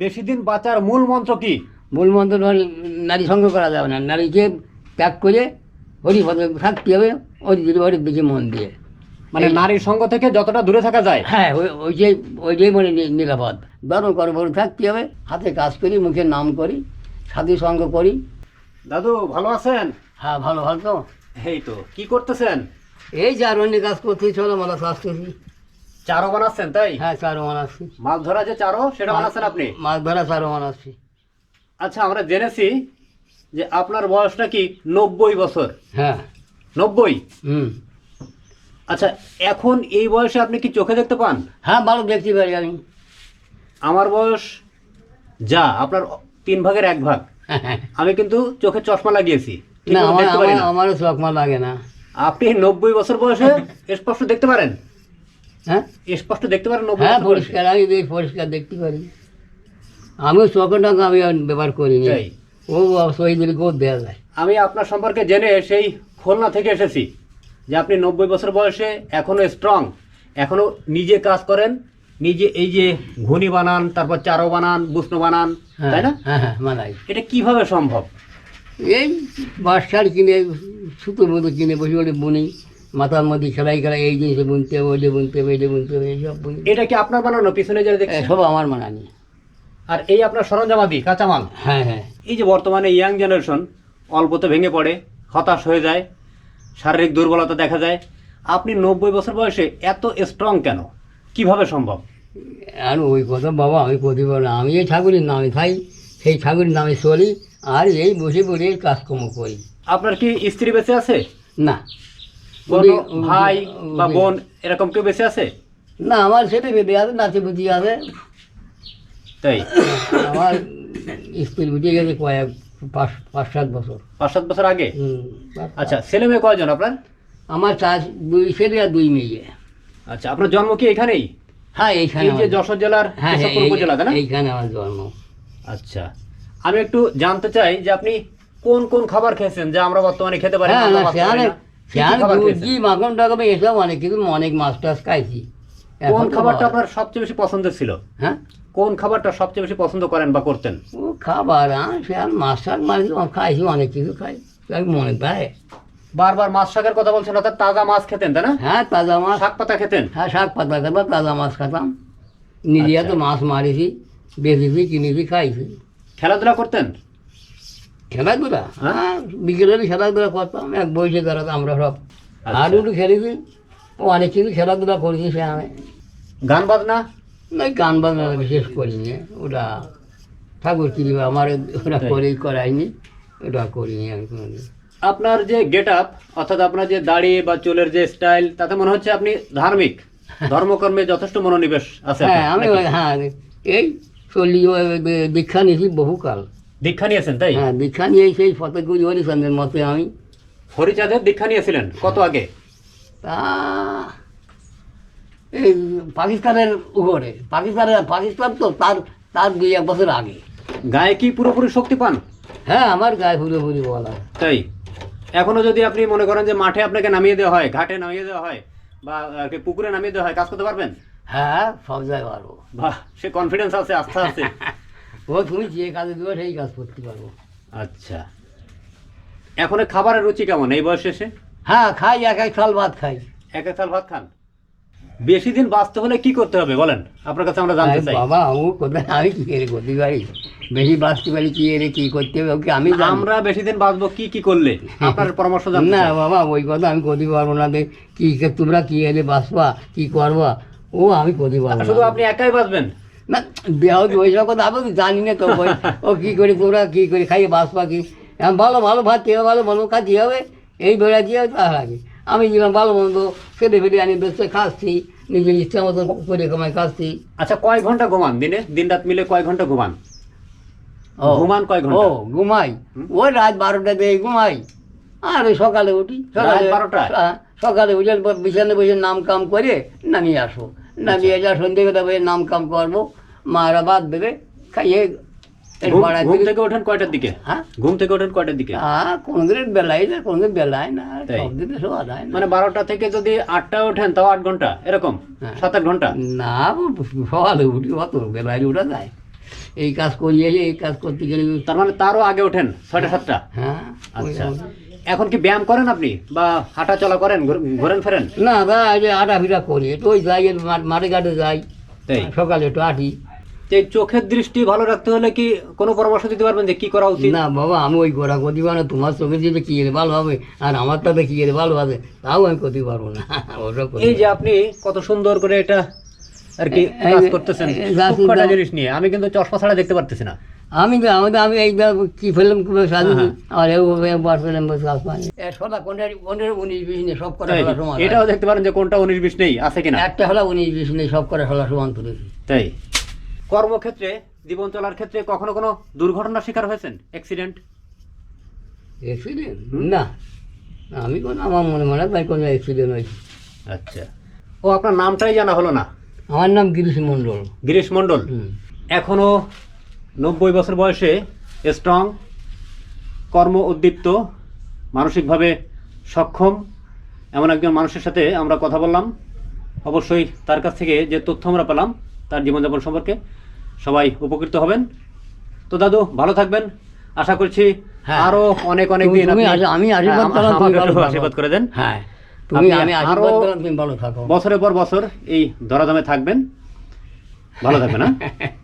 বেশি দিন বাঁচার মূল মন্ত্র কি? মূল মন্ত্র নারী সঙ্গ করা যাবে না। নারীকে ত্যাগ করে হরিপদে থাকতে হবে ওই হরির দিকে মন দিয়ে। মানে নারীর সঙ্গ থেকে যতটা দূরে থাকা যায়। হ্যাঁ ওই যে ওই যে মানে নিরাপদ। ধর্ম করে বড় থাকতে হবে হাতে কাজ করি মুখে নাম করি সাধু সঙ্গ করি। দাদু ভালো আছেন? হ্যাঁ ভালো ভালো তো। এই তো কি করতেছেন? এই যে আর অন্য কাজ করতে চলো মালা চাষ করছি। চারও বানাচ্ছেন তাই? হ্যাঁ চারো বানাচ্ছি। মাছ ধরা যে চারও সেটা বানাচ্ছেন আপনি? মাছ ধরা চারো বানাচ্ছি। আচ্ছা আমরা জেনেছি যে আপনার বয়সটা কি? নব্বই বছর। হ্যাঁ। নব্বই? হুম। আচ্ছা এখন এই বয়সে আপনি কি চোখে দেখতে পান? হ্যাঁ ভালো দেখতে পারি আমি। আমার বয়স যা আপনার তিন ভাগের এক ভাগ। আমি কিন্তু চোখে চশমা লাগিয়েছি। না। আমারও চকমা লাগে না। আপনি নব্বই বছর বয়সে স্পষ্ট দেখতে পারেন? হ্যাঁ? স্পষ্ট দেখতে পারেন হ্যাঁ পরিষ্কার আমি দেখি পরিষ্কার দেখতে পারি। আমিও চকের টাকা আমি ব্যবহার করিনি। ও গোদ দেওয়া যায়। আমি আপনার সম্পর্কে জেনে সেই খুলনা থেকে এসেছি যে আপনি নব্বই বছর বয়সে এখনও স্ট্রং এখনও নিজে কাজ করেন নিজে এই যে ঘুনি বানান তারপর চারো বানান বুসনো বানান হ্যাঁ তাই না? হ্যাঁ হ্যাঁ মানাই। এটা কীভাবে সম্ভব? এই বাঁশার কিনে সুতোর মতো কিনে বসে বসে বুনি। মাথার মধ্যে সেলাই করা এই জিনিসে বুনতে হবে ওইটা বুনতে হবে বুনতে হবে এইসব বুনি এটা কি আপনার বানানো? পিছনে যে দেখছি? সব আমার মানানি আর এই আপনার সরঞ্জামাদি কাঁচামাল? হ্যাঁ হ্যাঁ। এই যে বর্তমানে ইয়াং জেনারেশন অল্পতে ভেঙে পড়ে হতাশ হয়ে যায় শারীরিক দুর্বলতা দেখা যায় আপনি নব্বই বছর বয়সে এত স্ট্রং কেন? কীভাবে সম্ভব? আর ওই কথা বাবা আমি পারব না আমি এই ঠাকুরের নামে খাই সেই ঠাকুরের নামে চলি আর এই বসে বসে কাজকর্ম করি। আপনার কি স্ত্রী বেঁচে আছে? না। কোনো ভাই বা বোন এরকম কেউ বেঁচে আছে? না আমার বেঁধে আছে নাচে বুঝি আছে। তাই? আমার স্কুল বুঝে গেছে কয়েক পাঁচ পাঁচ সাত বছর। পাঁচ সাত বছর আগে? আচ্ছা ছেলে মেয়ে কয়জন আপনার? আমার চার দুই ছেলে আর দুই মেয়ে। আচ্ছা আপনার জন্ম কি এখানেই? হ্যাঁ এইখানে এই যে যশোর জেলার হ্যাঁ হ্যাঁ উপজেলা তাই না? এইখানে আমার জন্ম। আচ্ছা আমি একটু জানতে চাই যে আপনি কোন কোন খাবার খেয়েছেন? যা আমরা বর্তমানে খেতে পারি হ্যাঁ না, না আমরা বাঁচতে পারি সেখানে না? কি কি সেখানে খাবার খেয়েছেন? লুচি মাখন টাকা এসব অনেক কিছু অনেক মাছ টাছ খাইছি। এখন কোন খাবারটা আপনার সবচেয়ে বেশি ছিল? হ্যাঁ? কোন খাবারটা সবচেয়ে বেশি পছন্দ করেন বা করতেন? ও খাবার হ্যাঁ আর মাছ মাছ খাইছি অনেক কিছু খাই। তাই মনে পায়। বারবার মাছ শাকের কথা বলছেন অর্থাৎ তাজা মাছ খেতেন তাই না? হ্যাঁ তাজা মাছ। শাক পাতা খেতেন? হ্যাঁ শাক পাতা খাতাম তাজা মাছ খাতাম। নিজে আচ্ছা। তো মাছ মারিছি বেঁচেছি কিনেছি খাইছি। খেলাধুলা করতেন? খেলাধুলা? হ্যাঁ? বিকেলে খেলাধুলা করতাম এক বয়সে তারা আমরা সব। আচ্ছা। আর একটু খেলেছি ও অনেক কিছু খেলাধুলা করেছি সে আমি। গান বাজনা? না গান বাজনা বিশেষ করিনি ওটা ঠাকুর কিনবে আমার ওটা। করেই করাইনি ওটা করিনি আমি কোনোদিন। আপনার যে গেট আপ অর্থাৎ আপনার যে দাড়ি বা চুলের যে স্টাইল তাতে মনে হচ্ছে আপনি ধার্মিক। ধর্মকর্মে যথেষ্ট মনোনিবেশ আছে হ্যাঁ আমি হ্যাঁ এই চল্লিশ দীক্ষা নিয়েছি বহুকাল। দীক্ষা নিয়েছেন তাই? হ্যাঁ দীক্ষা নিয়ে সেই ফতেগুড়ি হরিচন্দ্রের মতে আমি। হরিচাঁদের দীক্ষা নিয়েছিলেন? কত আগে? তা এই পাকিস্তানের উপরে। পাকিস্তানের পাকিস্তান তো তার তার দুই এক বছর আগে। গায়ে কি পুরোপুরি শক্তি পান? হ্যাঁ আমার গায়ে পুরোপুরি বলা তাই? এখনও যদি আপনি মনে করেন যে মাঠে আপনাকে নামিয়ে দেওয়া হয় ঘাটে নামিয়ে দেওয়া হয় বা পুকুরে নামিয়ে দেওয়া হয় কাজ করতে পারবেন? হ্যাঁ সব জায়গায় পারব। বাহ সে কনফিডেন্স আছে আস্থা আছে। ও তুমি যে কাজে দেবো সেই কাজ করতে পারব। আচ্ছা। এখন খাবারের রুচি কেমন? এই বয়সে এসে হ্যাঁ খাই এক এক সাল ভাত খাই। এক এক থাল ভাত খান? বেশি দিন বাঁচতে হলে কি করতে হবে বলেন? আপনার কাছে আমরা জানতে চাই। বাবা আমি কোথায়? আমি কি করে করতে পারি বেশি বাঁচতে পারি কি এর কি করতে হবে ওকে আমি আমরা বেশি দিন বাঁচবো কি কি করলে? আপনার পরামর্শ জানতে না বাবা ওই কথা আমি করতে পারব না কি তোমরা কি এলে বাঁচবা কি করবা? ও আমি করতে পারব শুধু আপনি একাই বাঁচবেন? না ওই কথা আমি জানি না তো ওই- ও কি করে তোমরা কি করে খাইয়ে কি এখন ভালো ভালো ভাত খেয়ে ভালো ভালো খাচ্ছি হবে এই বেড়া দিয়ে তার আগে আমি ভালো মন্দ আনি বেসে খাচ্ছি নিজের ইচ্ছা করে কামাই খাচ্ছি। আচ্ছা কয় ঘণ্টা ঘুমান দিনে? দিন রাত মিলে কয় ঘণ্টা ঘুমান? ও ঘুমান কয় ঘণ্টা? ও ঘুমাই। ওই রাত বারোটা দিয়ে ঘুমাই। আর ওই সকালে উঠি সকালে রাত 12টায়? হ্যাঁ, সকালে উঠে বিছানে বসে নাম কাম করে নামিয়ে আসব। নামিয়ে যা সন্ধ্যেবেলা বসে নাম কাম করব। মারা বাদ দেবে খাইয়ে ঘুম থেকে- ওঠেন কয়টার দিকে? হ্যাঁ? ঘুম থেকে ওঠেন কয়টার দিকে? হ্যাঁ কোনোদিন বেলায় না কোনোদিন বেলায় না তাই? সব দিনে না। মানে বারোটা থেকে যদি আটটা ওঠেন তাও আট ঘণ্টা? এরকম? হ্যাঁ। সাত আট ঘণ্টা? না সকালে উঠি অত বেলায় উঠা যায়। এই কাজ করি এসে এই কাজ করতে গেলে তার মানে তারও আগে ওঠেন ছয়টা সাতটা? হ্যাঁ আচ্ছা। এখন কি ব্যায়াম করেন আপনি? বা হাঁটা চলা করেন ঘোরেন ফেরেন? না যে আটা ফিটা করি একটু ওই যাই মাঠে ঘাটে যাই। তাই। সকালে একটু আটি তো চোখের দৃষ্টি ভালো রাখতে হলে কি কোনো পরামর্শ দিতে পারবেন যে কি করা উচিত? না বাবা আমি ওই গোড়া করতে পারব না তোমার চোখে দিয়ে কি ভালো হবে আর আমার তাতে কি ভালো হবে তাও আমি করতে পারব না। ওটা এই যে আপনি কত সুন্দর করে এটা আর কি কাজ করতেছেন জিনিস নিয়ে। আমি কিন্তু চশমা ছাড়া দেখতে পারতেছি না। আমি তো আমাদের আমি এই কি ফেললাম কি সাজু হ্যাঁ। আর সদা কোনটা পনেরো উনিশ বিশ নেই সব সমান। এটাও দেখতে পারেন যে কোনটা উনিশ বিশ নেই আছে কিনা? একটা হলো উনিশ বিশ নেই সব কটা হলা সমান তুলেছি তাই। কর্মক্ষেত্রে জীবন চলার ক্ষেত্রে কখনো কোনো দুর্ঘটনার শিকার হয়েছেন? অ্যাক্সিডেন্ট অ্যাক্সিডেন্ট না। আমি কোনো আমার মনে মনে তাই কোনো অ্যাক্সিডেন্ট হয়েছে। আচ্ছা। ও আপনার নামটাই জানা হলো না? আমার নাম গিরিশ মণ্ডল। গিরিশ মণ্ডল? হুম। এখনও নব্বই বছর বয়সে স্ট্রং কর্ম উদ্দীপ্ত মানসিকভাবে সক্ষম এমন একজন মানুষের সাথে আমরা কথা বললাম। অবশ্যই তার কাছ থেকে যে তথ্য আমরা পেলাম তার জীবনযাপন সম্পর্কে। সবাই উপকৃত হবেন। তো দাদু ভালো থাকবেন। আশা করছি হ্যাঁ। আরও অনেক অনেক দিন আমি আশীর্বাদ হ্যাঁ। আশীর্বাদ করে দেন। হ্যাঁ। তুমি আমি আরো- আশীর্বাদ করলাম তুমি ভালো থাকো। বছরের পর বছর এই ধরাধামে থাকবেন। ভালো থাকবেন হ্যাঁ?